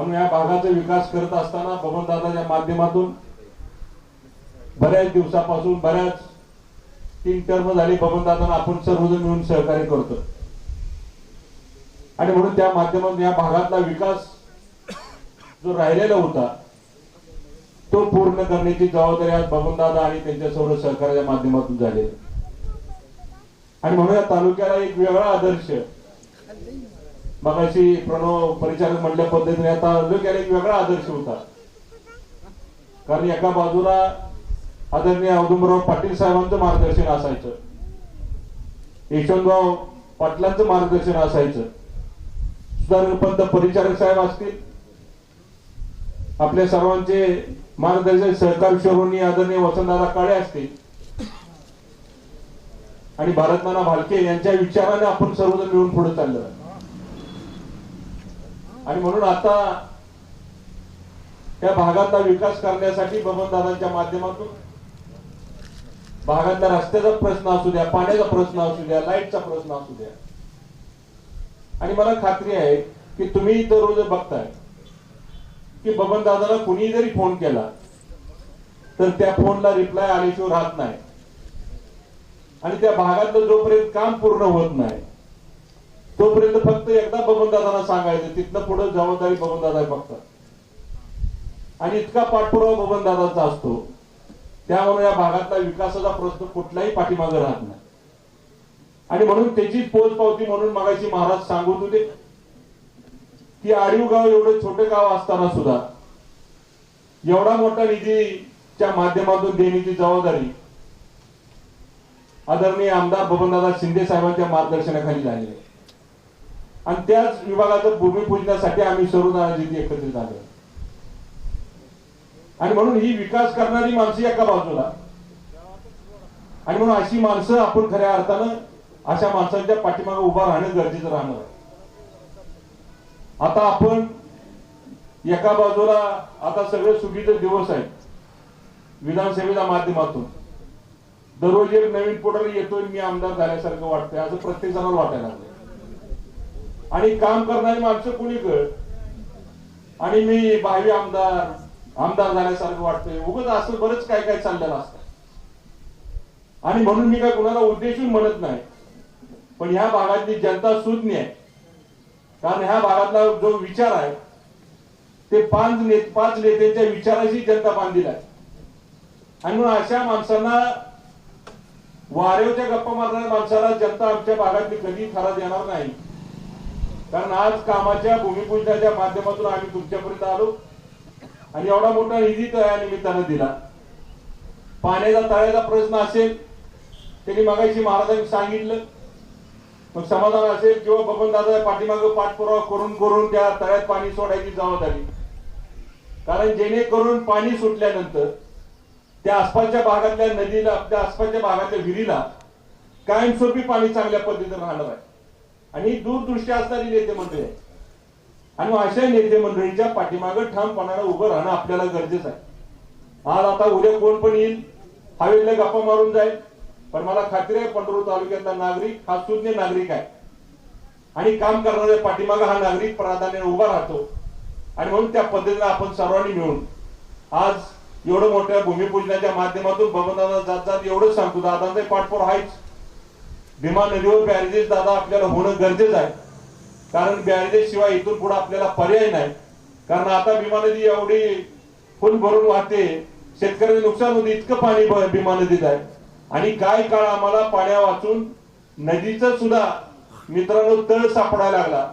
म्हणून या भागाचा विकास करत असताना बबनदादाच्या माध्यमातून बऱ्याच दिवसापासून बऱ्याच तीन टर्म झाली बबनदादांना आपण सर्वजण मिळून सहकार्य करतो आणि म्हणून त्या माध्यमातून या भागातला विकास जो राहिलेला होता तो पूर्ण करण्याची जबाबदारी आज बबनदादा आणि त्यांच्या सर्व सहकार्याच्या माध्यमातून झाली आणि म्हणून या तालुक्याला एक वेगळा आदर्श मगाशी प्रणव परिचारक म्हणल्या पद्धतीने आता तालुक्याला एक वेगळा आदर्श होता. कारण एका बाजूला आदरणीय औदुंबराव पाटील साहेबांचं मार्गदर्शन असायचं. यशवंतराव पाटलांचं मार्गदर्शन असायचं. सुधारपंत परिचारक साहेब असतील. आपल्या सर्वांचे मार्गदर्शक सहकार शोरूनी आदरणीय वसंतदादा काळे असतील. आणि भारतनाना भालके यांच्या विचाराने आपण सर्वजण मिळून पुढे चाललो. आणि म्हणून आता त्या भागाचा विकास करण्यासाठी बबनदादांच्या माध्यमातून भागातल्या रस्त्याचा प्रश्न असू द्या पाण्याचा प्रश्न असू द्या लाईटचा प्रश्न असू द्या. आणि मला खात्री आहे की तुम्ही दररोज रोज बघताय की बबन दादाला कुणी जरी फोन केला तर त्या फोनला रिप्लाय आल्याशिवाय राहत नाही. आणि त्या भागातलं जोपर्यंत काम पूर्ण होत नाही तोपर्यंत फक्त एकदा बबन सांगायचं तिथनं पुढे जबाबदारी बबन दादा आणि इतका पाठपुरावा बबन दादाचा असतो. त्यामुळे या भागातला विकासाचा प्रश्न कुठलाही पाठीमागे राहत नाही. आणि म्हणून त्याची पोच पावती म्हणून मागाशी महाराज सांगत होते की आडीव गाव एवढं छोटे गाव असताना सुद्धा एवढा मोठा निधीच्या माध्यमातून देण्याची जबाबदारी आदरणीय आमदार बबनदादा शिंदे साहेबांच्या मार्गदर्शनाखाली झाली आहे. आणि त्याच विभागाचं भूमिपूजनासाठी आम्ही सर्व जिथे एकत्रित आलो आणि म्हणून ही विकास करणारी माणसं एका बाजूला. आणि म्हणून अशी माणसं आपण खऱ्या अर्थानं अशा माणसांच्या पाठीमागे उभा राहणं गरजेचं राहणार आहे. आता आपण एका बाजूला आता सगळे सुखीचे दिवस आहेत. विधानसभेच्या माध्यमातून. दररोज एक नवीन पोटल येतोय मी आमदार झाल्यासारखं वाटतंय. असं प्रत्येक जणाला वाटायला लागलं आणि काम करणारी माणसं कुणी कळ आणि मी भावी आमदार आमदार झाल्यासारखं वाटतंय. उगत असं बरंच काय काय चाललेलं असतं. आणि म्हणून मी काय कुणाला उद्देशून म्हणत नाही. पण ह्या भागातली जनता सुज्ञ आहे. कारण ह्या भागातला जो विचार आहे ते पाच ने पाच नेत्यांच्या विचाराशी जनता बांधील आहे. आणि म्हणून अशा माणसांना वारेवच्या गप्पा मारणाऱ्या माणसाला जनता आमच्या भागातली कधी खरा देणार नाही. कारण आज कामाच्या भूमिपूजनाच्या माध्यमातून आम्ही तुमच्यापर्यंत आलो. आणि एवढा मोठा निधी त्या निमित्तानं दिला. पाण्याचा तळ्याचा प्रश्न असेल त्यांनी मगाशी महाराजांनी सांगितलं. मग समाधान असेल किंवा बबन दादा पाठीमागे पाठपुरावा करून करून त्या तळ्यात पाणी सोडायची जबाबदारी. कारण जेणेकरून पाणी सुटल्यानंतर त्या आसपासच्या भागातल्या नदीला त्या आसपासच्या भागातल्या विहिरीला कायमस्वरूपी पाणी चांगल्या पद्धतीने राहणार आहे. आणि दूरदृष्टी असणारी नेते मंडळी आहे आणि अशा नेते मंडळीच्या पाठीमागे ठामपणाने उभं राहणं आपल्याला गरजेचं आहे. आज आता उद्या कोण पण येईल हवेतल्या गप्पा मारून जाईल. पण मला खात्री आहे पंढरपूर तालुक्यातला नागरिक हा सुज्ञ नागरिक आहे. आणि काम करणाऱ्या पाठीमागा हा नागरिक प्राधान्याने उभा राहतो. आणि म्हणून त्या पद्धतीने आपण सर्वांनी मिळून आज एवढं मोठ्या भूमिपूजनाच्या माध्यमातून बबनदादा जात जात एवढंच सांगतो. दादांचा पाठपोर आहेच. भीमा नदीवर बॅरेजेस दादा आपल्याला होणं गरजेचं आहे. कारण बॅरेजेस शिवाय इथून पुढे आपल्याला पर्याय नाही. कारण आता भीमा नदी एवढी फुल भरून वाहते शेतकऱ्याचं नुकसान होते इतकं पाणी भीमा नदीत आहे. आणि काय काळ आम्हाला पाण्या वाचून नदीचं सुद्धा मित्रांनो तळ सापडायला लागला.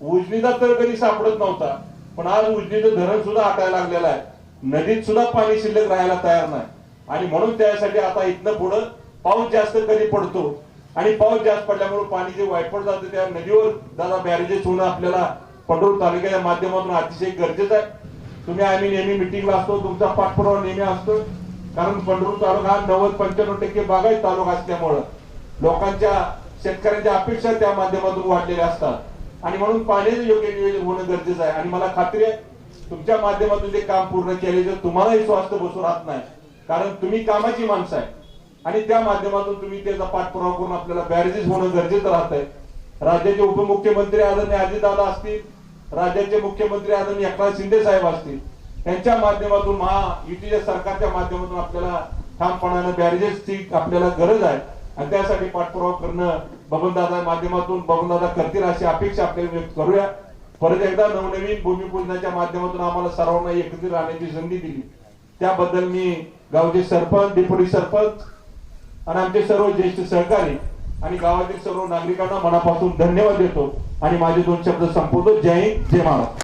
उजनीचा तळ कधी सापडत नव्हता पण आज उजनीचं धरण सुद्धा आटायला लागलेलं आहे. नदीत सुद्धा पाणी शिल्लक राहायला तयार नाही. आणि म्हणून त्यासाठी आता इथनं पुढं पाऊस जास्त कधी पडतो आणि पाऊस जास्त पडल्यामुळे पाणी जे वायपट जातं त्या नदीवर दादा बॅरेजेस होणं आपल्याला पंढरपूर तालुक्याच्या माध्यमातून अतिशय गरजेचं आहे. तुम्ही आम्ही नेहमी मिटिंगला असतो तुमचा पाठपुरावा नेहमी असतो. कारण पंढरपूर तालुका हा नव्वद पंच्याण्णव टक्के बागायत तालुका असल्यामुळं. लोकांच्या शेतकऱ्यांच्या अपेक्षा त्या माध्यमातून वाढलेल्या असतात. आणि म्हणून पाण्याचं योग्य नियोजन होणं गरजेचं आहे. आणि मला खात्री आहे तुमच्या माध्यमातून ते काम पूर्ण केले तर तुम्हालाही स्वास्थ्य बसून राहत नाही. कारण तुम्ही कामाची माणसं आहे. आणि त्या माध्यमातून तुम्ही त्याचा पाठपुरावा करून आपल्याला बॅरेजेस होणं गरजेचं राहत आहे राज्याचे उपमुख्यमंत्री आदरणीय अजितदादा असतील राज्याचे मुख्यमंत्री आदरणीय एकनाथ शिंदे साहेब असतील त्यांच्या माध्यमातून महायुतीच्या सरकारच्या माध्यमातून आपल्याला ठामपणानं बॅरेजेसची आपल्याला गरज आहे. आणि त्यासाठी पाठपुरावा करणं बबनदादा माध्यमातून बबनदादा करतील अशी अपेक्षा आपल्याला व्यक्त करूया. परत एकदा नवनवीन भूमिपूजनाच्या माध्यमातून आम्हाला सर्वांना एकत्रित राहण्याची संधी दिली. त्याबद्दल मी गावचे सरपंच डेप्युटी सरपंच आणि आमचे सर्व ज्येष्ठ सहकारी आणि गावातील सर्व नागरिकांना मनापासून धन्यवाद देतो. आणि माझे दोन शब्द संपवतो. जय हिंद जय महाराज